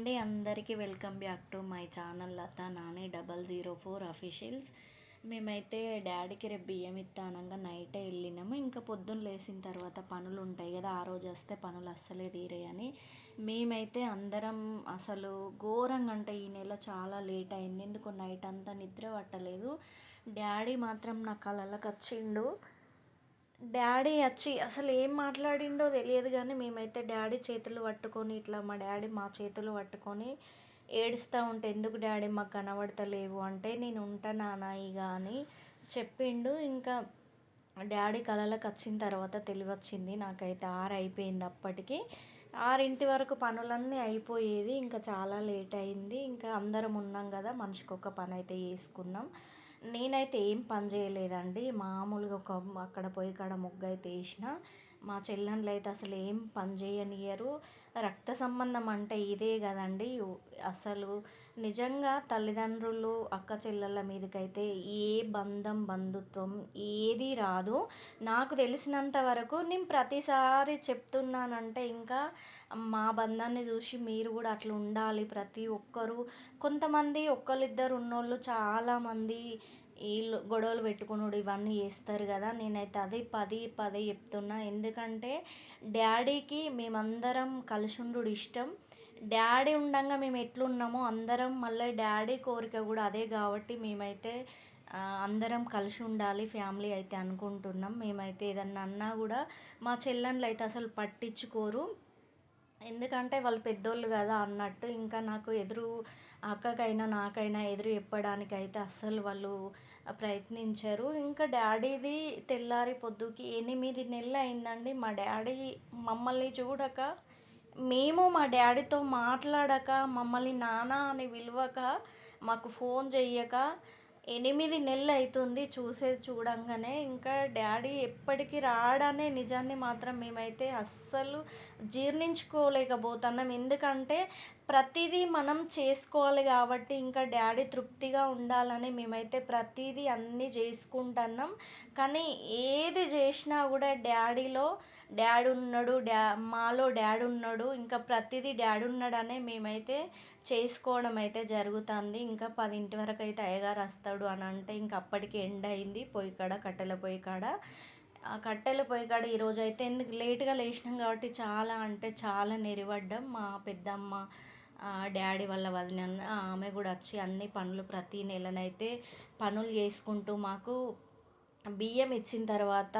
అండి అందరికీ welcome back to my channel Latha Nani double zero four officials మేమైతే డాడీకి రేపు బియ్యం ఇస్తానంగా నైటే వెళ్ళినాము. ఇంకా పొద్దున్న లేచిన తర్వాత పనులు ఉంటాయి కదా ఆ రోజు వస్తే పనులు అస్సలే తీరేయని. మేమైతే అందరం అసలు ఘోరంగా అంటే ఈ నెల చాలా లేట్ అయింది. ఎందుకు నైట్ అంతా నిద్ర పట్టలేదు. డాడీ మాత్రం నా కళ్ళకి వచ్చిండు డాడీ వచ్చి అసలు ఏం మాట్లాడిండో తెలియదు కానీ మేమైతే డాడీ చేతులు పట్టుకొని ఇట్లా మా డాడీ మా చేతులు పట్టుకొని ఏడుస్తూ ఉంటే ఎందుకు డాడీ మాకు కనబడతలేవు? అంటే నేను ఉంటా ఇక అని చెప్పిండు. ఇంకా డాడీ కళలకు వచ్చిన తర్వాత తెలివచ్చింది. నాకైతే ఆరు అయిపోయింది అప్పటికి. ఆరింటి వరకు పనులన్నీ అయిపోయేది. ఇంకా చాలా లేట్ అయింది. ఇంకా అందరం ఉన్నాం కదా మనిషికి ఒక పని అయితే చేసుకున్నాం. నేనైతే ఏం పని చేయలేదండి. మామూలుగా ఒక అక్కడ పోయి కాడ ముగ్గు అయితే వేసిన మా చెల్లెళ్ళు అయితే అసలు ఏం పని చేయనియరు రక్త సంబంధం అంటే ఇదే కదండి. అసలు నిజంగా తల్లిదండ్రులు అక్క చెల్లెళ్ళ మీదకైతే ఏ బంధం బంధుత్వం ఏది రాదు. నాకు తెలిసినంత వరకు నేను ప్రతిసారి చెప్తున్నానంటే ఇంకా మా బంధాన్ని చూసి మీరు కూడా అట్లా ఉండాలి ప్రతి ఒక్కరు. కొంతమంది ఒక్కరిద్దరు ఉన్నోళ్ళు చాలామంది వీళ్ళు గొడవలు పెట్టుకునుడు ఇవన్నీ చేస్తారు కదా నేనైతే అదే పది పదే చెప్తున్నా. ఎందుకంటే డాడీకి మేమందరం కలిసి ఉండు ఇష్టం. డాడీ ఉండగా మేము ఎట్లున్నామో అందరం మళ్ళీ డాడీ కోరిక కూడా అదే కాబట్టి మేమైతే అందరం కలిసి ఉండాలి ఫ్యామిలీ అయితే అనుకుంటున్నాం. మేమైతే ఏదన్నా అన్నా కూడా మా చెల్లెళ్ళు అయితే అసలు పట్టించుకోరు. ఎందుకంటే వాళ్ళు పెద్దోళ్ళు కదా అన్నట్టు ఇంకా నాకు ఎదురు అక్కకైనా నాకైనా ఎదురు చెప్పడానికి అయితే అస్సలు వాళ్ళు ప్రయత్నించారు. ఇంకా డాడీది తెల్లారి పొద్దుకి ఎనిమిది నెలలు అయిందండి. మా డాడీ మమ్మల్ని చూడక మేము మా డాడీతో మాట్లాడక మమ్మల్ని నాన్న అని విలువక మాకు ఫోన్ చెయ్యక ఎనిమిది నెలలు అవుతుంది చూసేది చూడంగానే. ఇంకా డాడీ ఎప్పటికీ రాడనే నిజాన్ని మాత్రం మేమైతే అస్సలు జీర్ణించుకోలేకపోతున్నాం. ఎందుకంటే ప్రతిదీ మనం చేసుకోవాలి కాబట్టి ఇంకా డాడీ తృప్తిగా ఉండాలని మేమైతే ప్రతిదీ అన్నీ చేసుకుంటున్నాం. కానీ ఏది చేసినా కూడా డాడీలో డాడీ ఉన్నాడు డా మాలో డాడీ ఉన్నాడు ఇంకా ప్రతిదీ డాడీ ఉన్నాడనే మేమైతే చేసుకోవడం అయితే జరుగుతుంది. ఇంకా పదింటి వరకు అయితే అయ్యగారు వస్తాడు అని అంటే ఇంకా అప్పటికి ఎండ్ అయింది. పొయ్యి కాడ కట్టెల పొయ్యి కాడ. ఆ కట్టెల పొయ్యి కాడ ఈరోజు అయితే ఎందుకు లేట్గా లేచినాం కాబట్టి చాలా అంటే చాలా నెరివడ్డం మా పెద్దమ్మ డాడీ వాళ్ళ వదిన ఆమె కూడా వచ్చి అన్ని పనులు ప్రతి నెలనైతే పనులు చేసుకుంటూ మాకు బియ్యం ఇచ్చిన తర్వాత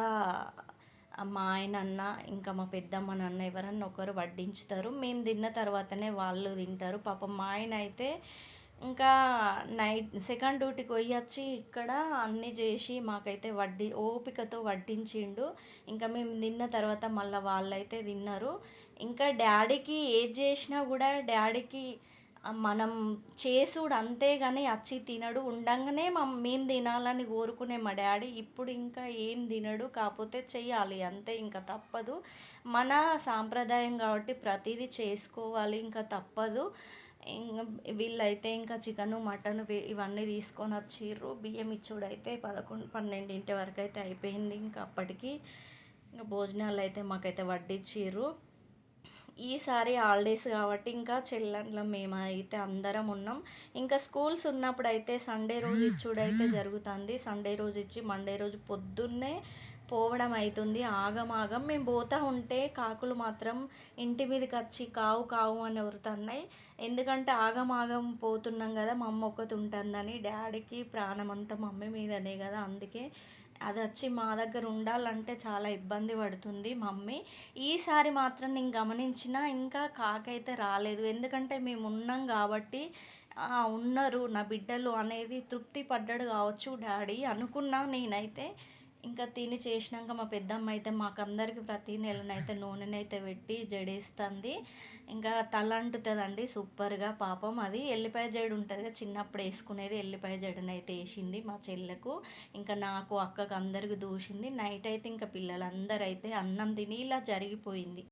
మా ఆయన అన్న ఇంకా మా పెద్దమ్మ నాన్న ఎవరన్నా ఒకరు వడ్డించుతారు. మేము తిన్న తర్వాతనే వాళ్ళు తింటారు. పాపం మా ఆయన అయితే ఇంకా నైట్ సెకండ్ డ్యూటీకి పోయి వచ్చి ఇక్కడ అన్నీ చేసి మాకైతే వడ్డీ ఓపికతో వడ్డించిండు. ఇంకా మేము తిన్న తర్వాత మళ్ళీ వాళ్ళైతే తిన్నారు. ఇంకా డాడీకి ఏది చేసినా కూడా డాడీకి మనం చేసుడు అంతే కానీ వచ్చి తినడు. ఉండంగానే మేము తినాలని కోరుకునే మా డాడీ ఇప్పుడు ఇంకా ఏం తినడు. కాకపోతే చెయ్యాలి అంతే ఇంకా తప్పదు. మన సాంప్రదాయం కాబట్టి ప్రతిదీ చేసుకోవాలి ఇంకా తప్పదు. వీళ్ళైతే ఇంకా చికెను మటన్ ఇవన్నీ తీసుకొని వచ్చిర్రు. బియ్యం ఇచ్చుడైతే పదకొండు పన్నెండింటి వరకు అయితే అయిపోయింది ఇంకా అప్పటికి. ఇంకా భోజనాలు అయితే మాకైతే వడ్డించిర్రు ఈసారి హాలిడేస్ కాబట్టి ఇంకా చెల్లెంట్లో మేము అయితే అందరం ఉన్నాం. ఇంకా స్కూల్స్ ఉన్నప్పుడు అయితే సండే రోజు ఇచ్చుడైతే జరుగుతుంది. సండే రోజు ఇచ్చి మండే రోజు పొద్దున్నే పోవడం అవుతుంది ఆగమాగం మేము పోతూ ఉంటే కాకులు మాత్రం ఇంటి మీదకి వచ్చి కావు కావు అని ఉరుతున్నాయి ఎందుకంటే ఆగమాగం పోతున్నాం కదా మా అమ్మ ఒకటి ఉంటుందని డాడీకి ప్రాణం అంతా మమ్మీ మీదనే కదా అందుకే అది వచ్చి మా దగ్గర ఉండాలంటే చాలా ఇబ్బంది పడుతుంది మమ్మీ. ఈసారి మాత్రం నేను గమనించిన ఇంకా కాకైతే రాలేదు. ఎందుకంటే మేము ఉన్నాం కాబట్టి ఉన్నారు నా బిడ్డలు అనేది తృప్తి పడ్డాడు కావచ్చు డాడీ అనుకున్నా నేనైతే. ఇంకా తిని చేసినాక మా పెద్దమ్మ అయితే మాకందరికి ప్రతి నెలనైతే నూనెనైతే పెట్టి జడేస్తుంది. ఇంకా తల అంటుతుందండి సూపర్గా పాపం. అది ఎల్లిపాయ జడు ఉంటుంది కదా చిన్నప్పుడు వేసుకునేది ఎల్లిపాయ జడనైతే వేసింది మా చెల్లెకు. ఇంకా నాకు అక్కకు అందరికి దూసింది నైట్ అయితే ఇంకా పిల్లలందరూ అయితే అన్నం తిని ఇలా జరిగిపోయింది.